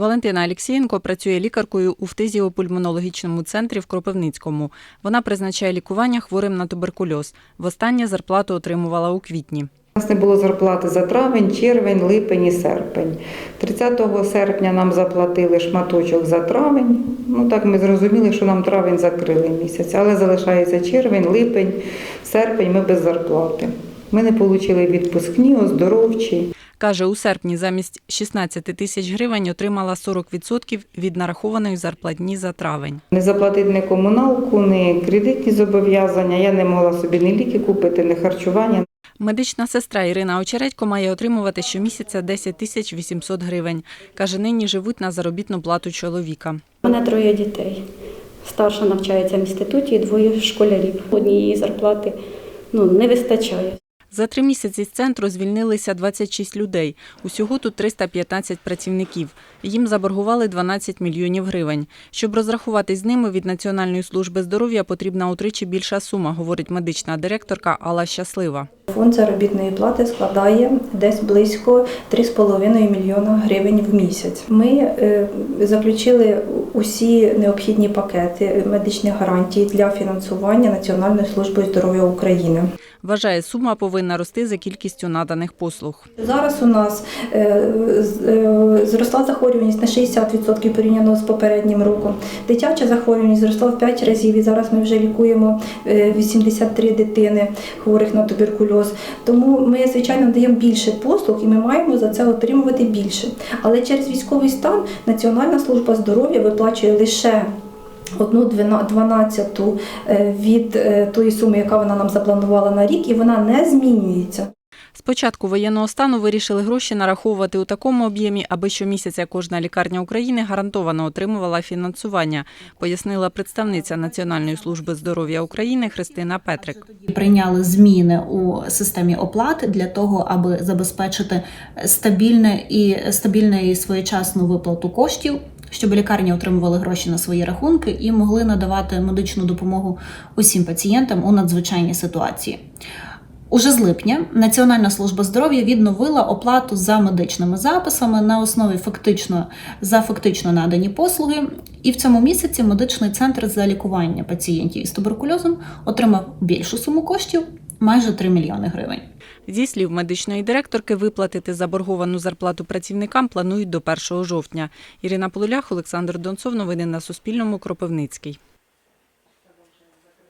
Валентина Алєксєєнко працює лікаркою у фтизіопульмонологічному центрі в Кропивницькому. Вона призначає лікування хворим на туберкульоз. Востаннє зарплату отримувала у квітні. У нас не було зарплати за травень, червень, липень і серпень. 30 серпня нам заплатили шматочок за травень. Ну так ми зрозуміли, що нам травень закрили місяць, але залишається червень, липень, серпень. Ми без зарплати. Ми не отримали відпускні, оздоровчі. Каже, у серпні замість 16 тисяч гривень отримала 40% від нарахованої зарплатні за травень. Не заплатити ні комуналку, ні кредитні зобов'язання. Я не могла собі ні ліки купити, ні харчування. Медична сестра Ірина Очередько має отримувати щомісяця 10 тисяч 800 гривень. Каже, нині живуть на заробітну плату чоловіка. У мене троє дітей. Старша навчається в інституті, і двоє школярів. Однієї зарплати ну, не вистачає. За три місяці з центру звільнилися 26 людей. Усього тут 315 працівників. Їм заборгували 12 мільйонів гривень. Щоб розрахуватись з ними від Національної служби здоров'я, потрібна утричі більша сума, говорить медична директорка Алла Щаслива. Фонд заробітної плати складає десь близько 3,5 мільйона гривень в місяць. Ми е, заключили усі необхідні пакети медичних гарантій для фінансування Національної служби здоров'я України. Вважає, сума повинна рости за кількістю наданих послуг. Зараз у нас е, е, зросла захворюваність на 60% порівняно з попереднім роком. Дитяча захворюваність зросла в 5 разів, і зараз ми вже лікуємо е, 83 дитини хворих на туберкульоз. Тому ми, звичайно, даємо більше послуг і ми маємо за це отримувати більше. Але через військовий стан Національна служба здоров'я виплачує лише одну дванадцяту е, від е, тої суми, яка вона нам запланувала на рік, і вона не змінюється. З початку воєнного стану вирішили гроші нараховувати у такому об'ємі, аби щомісяця кожна лікарня України гарантовано отримувала фінансування, пояснила представниця Національної служби здоров'я України Христина Петрик. прийняли зміни у системі оплат для того, аби забезпечити стабільне і стабільне і своєчасну виплату коштів. Щоб лікарні отримували гроші на свої рахунки і могли надавати медичну допомогу усім пацієнтам у надзвичайній ситуації. Уже з липня Національна служба здоров'я відновила оплату за медичними записами на основі фактично за фактично надані послуги. І в цьому місяці медичний центр за лікування пацієнтів із туберкульозом отримав більшу суму коштів майже 3 мільйони гривень. Зі слів медичної директорки, виплатити заборговану зарплату працівникам планують до 1 жовтня. Ірина Полулях, Олександр Донцов. Новини на Суспільному. Кропивницький.